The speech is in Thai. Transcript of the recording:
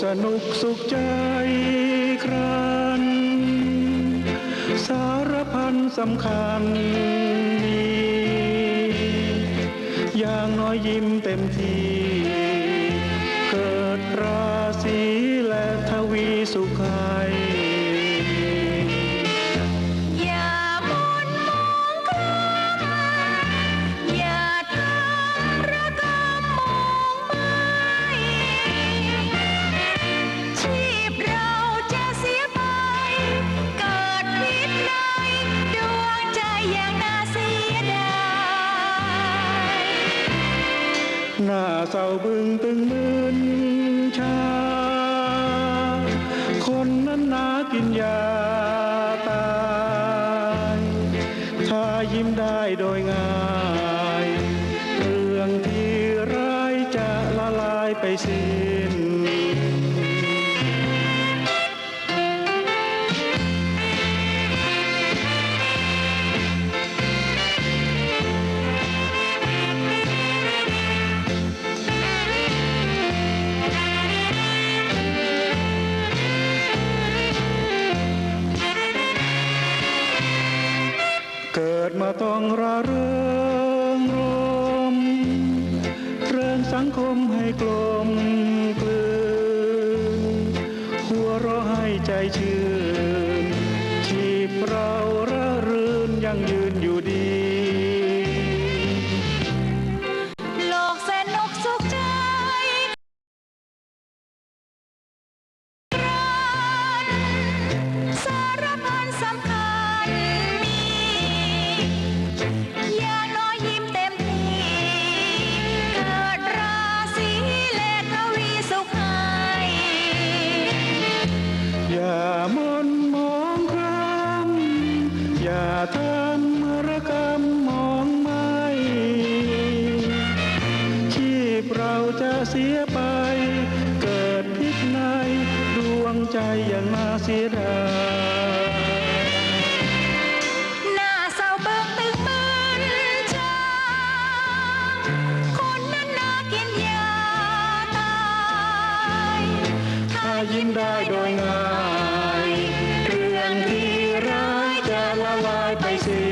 สนุกสุขใจครัน สารพันสำคัญมีอย่างน้อยยิ้มเต็มที่ เศร้าบึงตึงมึนชา คนนั้นนากินยาตายถ้ายิ้มได้โดยง่าย เรื่องที่ร้ายจะละลายไปสิ ต้องระเริงรมเริงสังคมให้กลมกลืนหัวเราะให้ใจชื่นชีพเราระรื่นยังยืนอยู่ดี เสียไป เกิดพิกในดวงใจอย่างน้าเศร้าเบิกตึกบันชาคนนั้นน่าเสียดายถ้ายิ้มได้โดยง่ายเรื่องที่ร้ายจะละลายไปสิ